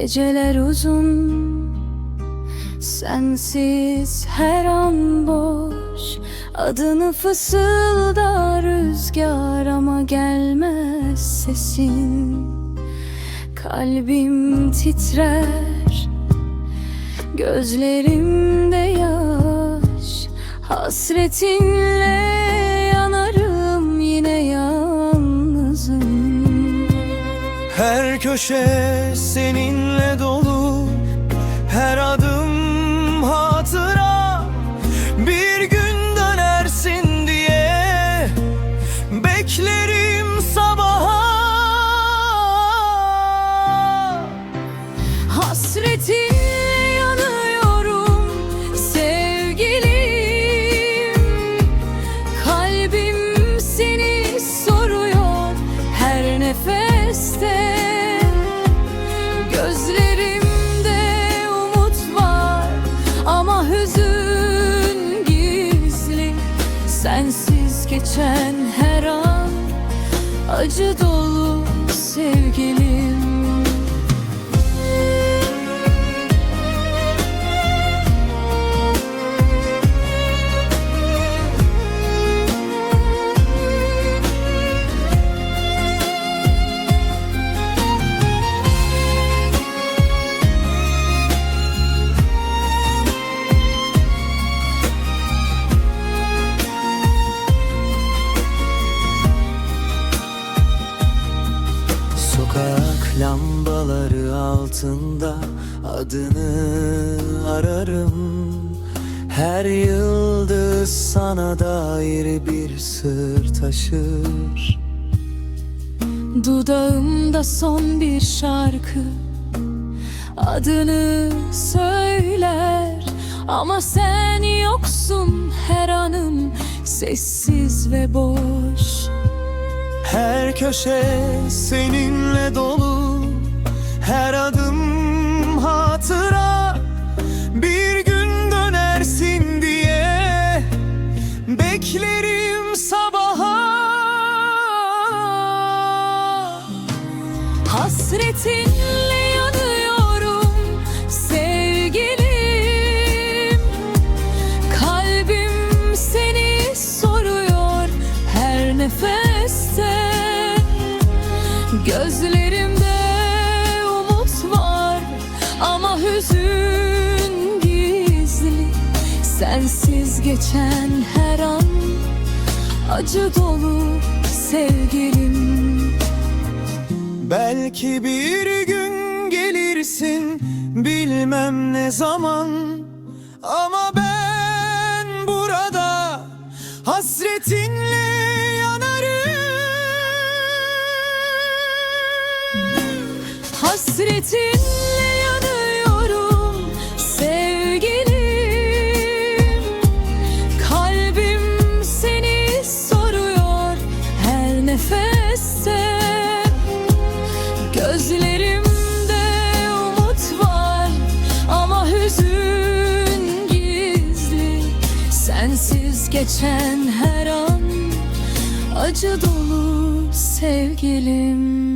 Geceler uzun Sensiz her an boş. Adını fısılda rüzgar ama gelmez sesin. Kalbim titrer Gözlerimde yaş. Hasretinle Her köşe seninle dolu Her adım Sensiz geçen her an acı dolu sevgilim lambaları altında adını ararım. Her yıldız sana dair bir sır taşır. Dudağımda son bir şarkı. Adını söyler Ama sen yoksun her anım. Sessiz ve boş. Her köşe seninle dolu Her adım hatıra. Bir gün dönersin diye Beklerim sabaha. Hasretinle nefeste. Gözlerimde Sensiz geçen her an acı dolu sevgilim. Belki bir gün gelirsin bilmem ne zaman. Ama ben burada hasretinle yanarım. Hasretinle Gözlerimde umut var ama hüzün gizli. Sensiz geçen her an acı dolu sevgilim